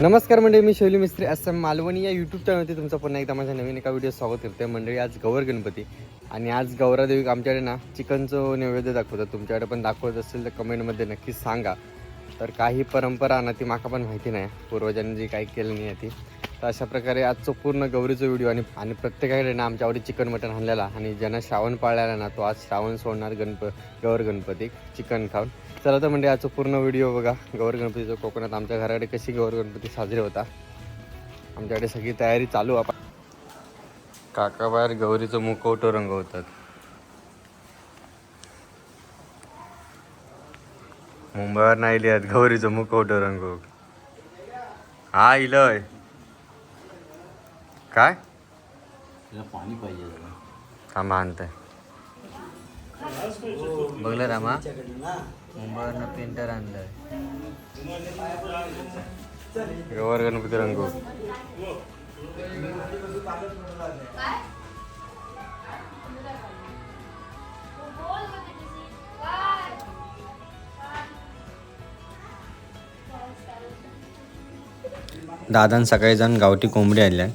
नमस्कार मंडळी मी शैली मिस्त्री असं मालवणी. या यूट्यूब चॅनलवरती तुमचं पुन्हा एकदा माझ्या नवीन एका व्हिडिओ स्वागत करते मंडळी आज गौर गणपती. आणि आज गौरादेवी आमच्याकडे ना चिकनचं नैवेद्य दाखवतात. तुमच्याकडे पण दाखवत असेल तर कमेंटमध्ये नक्की सांगा. तर काही परंपरा ना ती माका पण माहिती नाही. पूर्वजांनी जी काही केलं नाही आहे ती. तर अशा प्रकारे आजचं पूर्ण गौरीचा व्हिडिओ आणि आणि प्रत्येकाकडे ना आमच्या आवडी चिकन मटण आणलेला. आणि ज्यांना श्रावण पाळलेला ना तो आज श्रावण सोडणार गणप गौर गणपती चिकन खाऊन. चला तर म्हणजे आजचा पूर्ण व्हिडिओ बघा. गौर गणपतीचं कोकणात आमच्या घराकडे कशी गौर गणपती साजरे होता. आमच्याकडे सगळी तयारी चालू आपण काका बाहेर गौरीचं मुखवटं रंगवतात. मुंबईवर नाही लिहात गौरीचं मुखवटं रंगव. हा इलय काय? पाणी पाहिजे जरा. थांबा आणतंय. बघलं रामा मुंबईवरनं पेंटर आणलंय. गवर गणपती रंगो. दादान सकाळी जाऊन गावठी कोंबडी आणल्या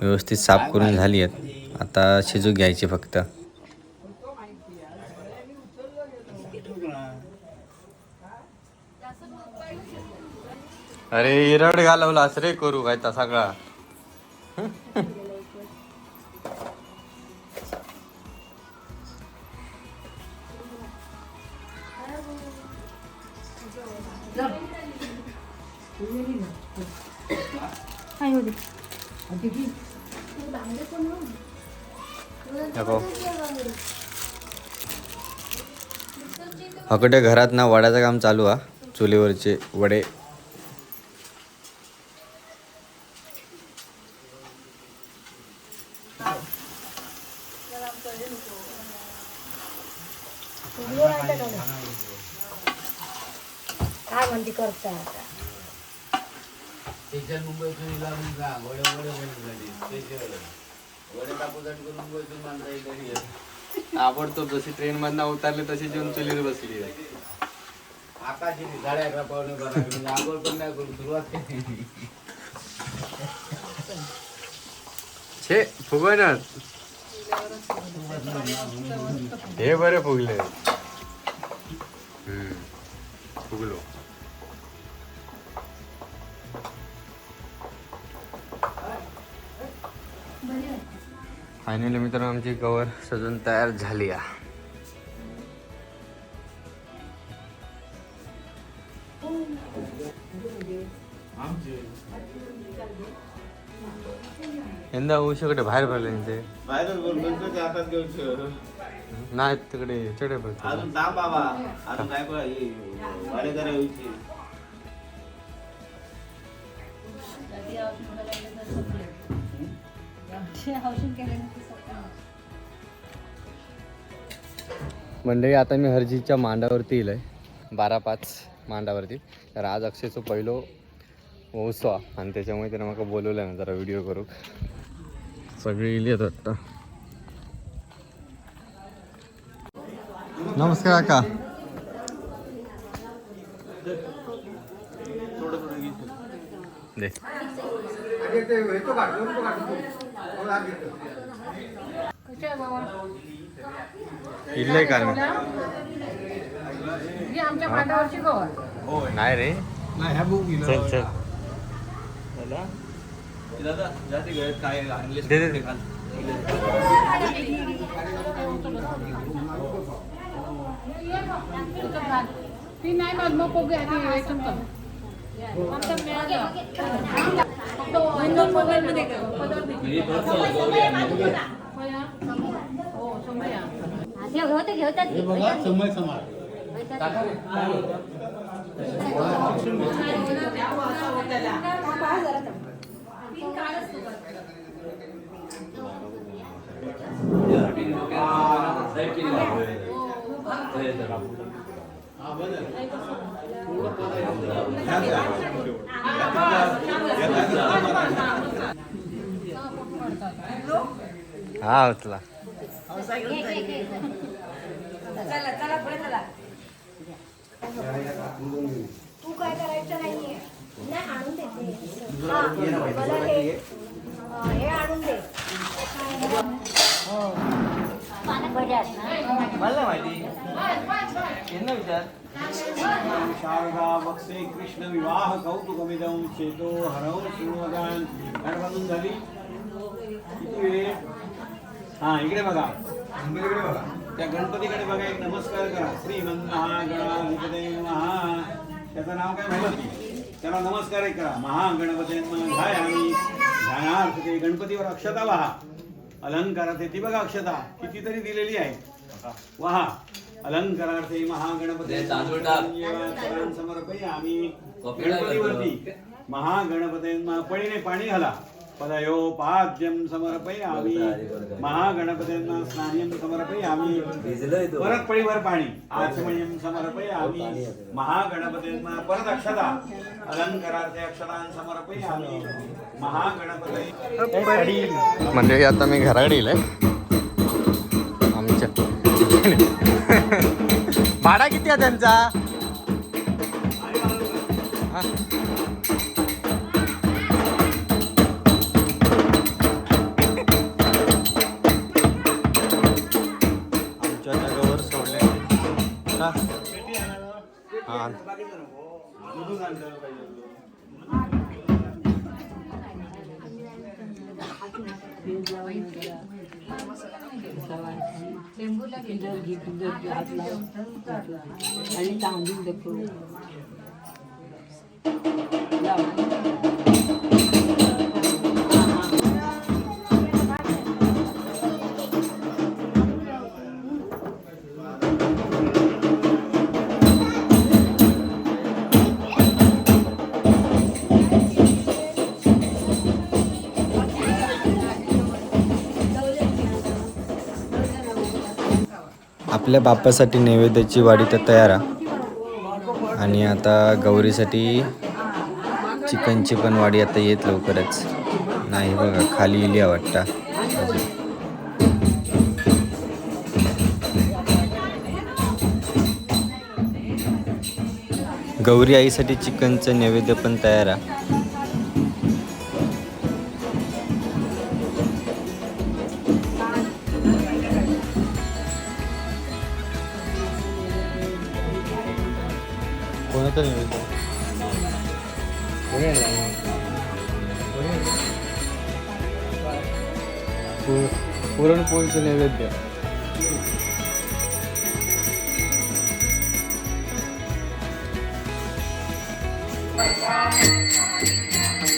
व्यवस्थित साफ करून झाली आहेत. आता शिजू घ्यायची फक्त. अरे इरड घालवलास रे करू काय ता सगळा. हकडे घरात ना वड्याचं काम चालू हा. चुलीवरचे वडे. येत. आवडतो जशी ट्रेन मधनं उतरले तशी जेवण चुलीवर बसली आकाशी साडे अकरा पावणे बारा म्हणजे आंघोळ पण नाही करून सुरुवात केली छे फुगणार हे बरे फुगले हम्म, फुगलो फायनली मित्रांनो आमची कवर सजून तयार झाली आहे. यंदा उशीकडे बाहेर पडले ते. नाही तिकडे चढे पडतो. अजून बाबा अजून काय मंडळी आता मी हरजीच्या मांडावरती येईल बारा पाच मांडावरती. तर आज अक्षयचं पहिलं उत्सव आणि त्याच्यामुळे त्याने मला बोलवलं ना जरा व्हिडिओ करू. सगळे येईल येत वाटतं. नमस्कार काका. दे. इल्लय का आमच्या पांडावरची गवर नाही रे. चल चल. दे दे. दे. ती नाही मग मग. आमचं मिळालं. फक्त दोन मोबाईल मध्ये कर. पदर दे. होया? हो, समया. घेवत घेवतात हा उचला चला चला पुढे चला. तू काय करायचं नाहीये? नाही आणून देते हा, मला हे अं, हे आणून दे. मला माहिती. यांना विचार. शारदा वक्से कृष्ण विवाह कौतुकमिदं चेतो हरौ किती वेळ? हा इकडे बघा. गणपतीकडे बघा त्या गणपतीकडे बघा एक नमस्कार करा. श्रीमन महागणाधिपते महा त्याचं नाव काय माहिती त्याला नमस्कार एक करा. महागणपती आम्ही ध्यानार्थ ते गणपतीवर अक्षता वहा. अलंकारात ती बघा अक्षता. कितीतरी दिलेली आहे. वहा. अलंकारार्थे महागणपती. समर्पय आम्ही गणपतीवरती. महागणपती पळीने पाणी घाला. पदयो पाद्यम समर्पय आम्ही महागणपतींना स्नानियम समर्पय आम्ही भिजलंय तो परत पळीवर पाणी आचमयम समर्पय आम्ही महागणपतींना परत अक्षता अलंकारार्थे अक्षतां समर्पय आम्ही महागणपती मंडळी आता मी घराकडे येईल आमच्या भाडा किती आहे त्यांचा? 기저귀 군더기 하나 알리당 안준대 그거 야. आपल्या बाप्पासाठी नैवेद्याची वाडी तर तयार आहे. आणि आता गौरीसाठी चिकनची पण वाडी आता येत लवकरच. नाही बघा खाली इली वाटता. गौरी आईसाठी चिकनचं नैवेद्य पण तयार आहे. पु- पुरणपोळीचं नैवेद्य त्याला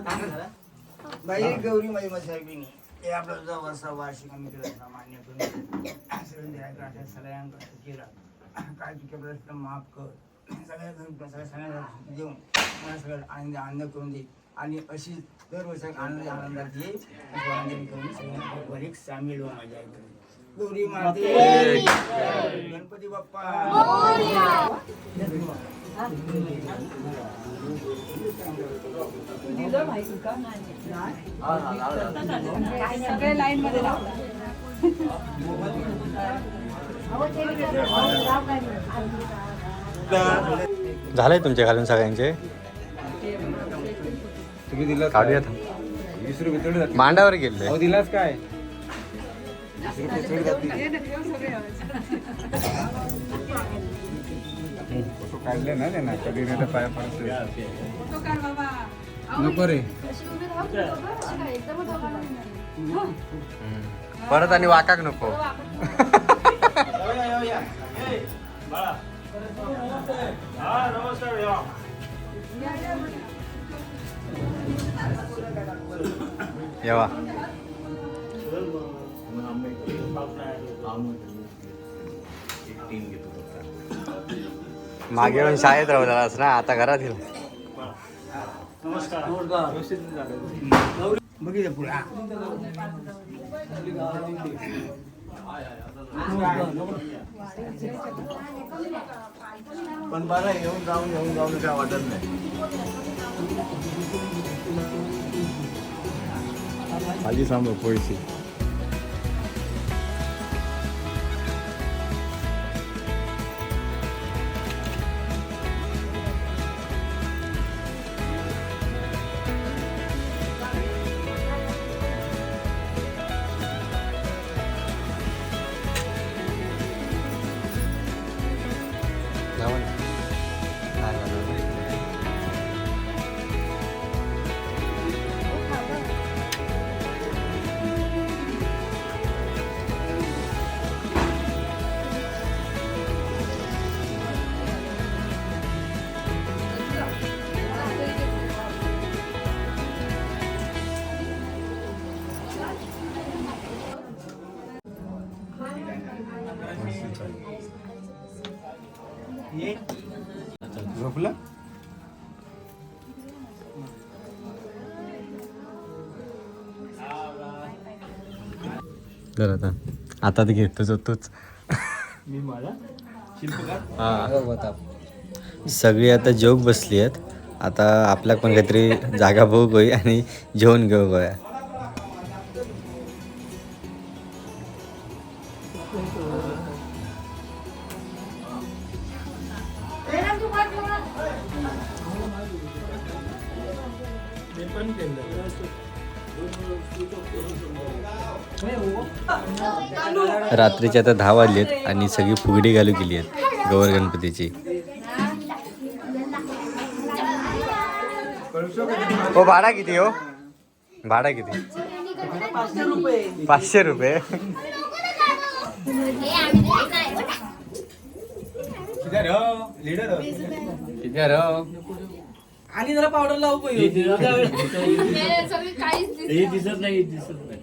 बाई गौरी माझी साहेबिनी हे आपला जो वर्षा वार्षिक आम्ही केला मान्य करून सगळ्यांका केला काय प्रश्न माफ कर. सगळ्या सगळ्या सगळ्यांना देऊन. मला सगळं आनंद आनंद करून दे. आणि अशी दरवर्षी आनंद आनंदात ये. आनंद करून सगळ्यांना सामील माझ्या गौरी माते. गणपती बाप्पा. लाईन मध्ये झालंय तुमच्या घालून सगळ्यांचे? तुम्ही दिला काढूया वीस रुपये थोडी जातील. मांडावर गेले अहो दिलास काय? काढले ना त्यांना. कधी नाही तर पाया पडतो तो काढ बाबा नको रे. परत आणि वाकाक नको. येवा. मागे येऊन शाळेत राहू ना आता घरात येईल बघितलं पुढे हा. पण बरं येऊन जाऊन येऊन जाऊन काय वाटत नाही आधी सांगू पैसे झोपला तर आता. आता ते घेतोच तूच. हा. सगळी आता जोग बसली आहेत. आता आपल्या पण काहीतरी जागा बघू गोई आणि जेवण घेऊ गोया रात्रीचे आता दहा वाजले आहेत आणि सगळी फुगडी घालू गेली आहेत गौर गणपतीची. हो भाडा किती हो? भाडा किती? पाचशे रुपये. किती? आणि जरा पावडर लावू काहीच दिसत दिसत नाही दिसत नाही?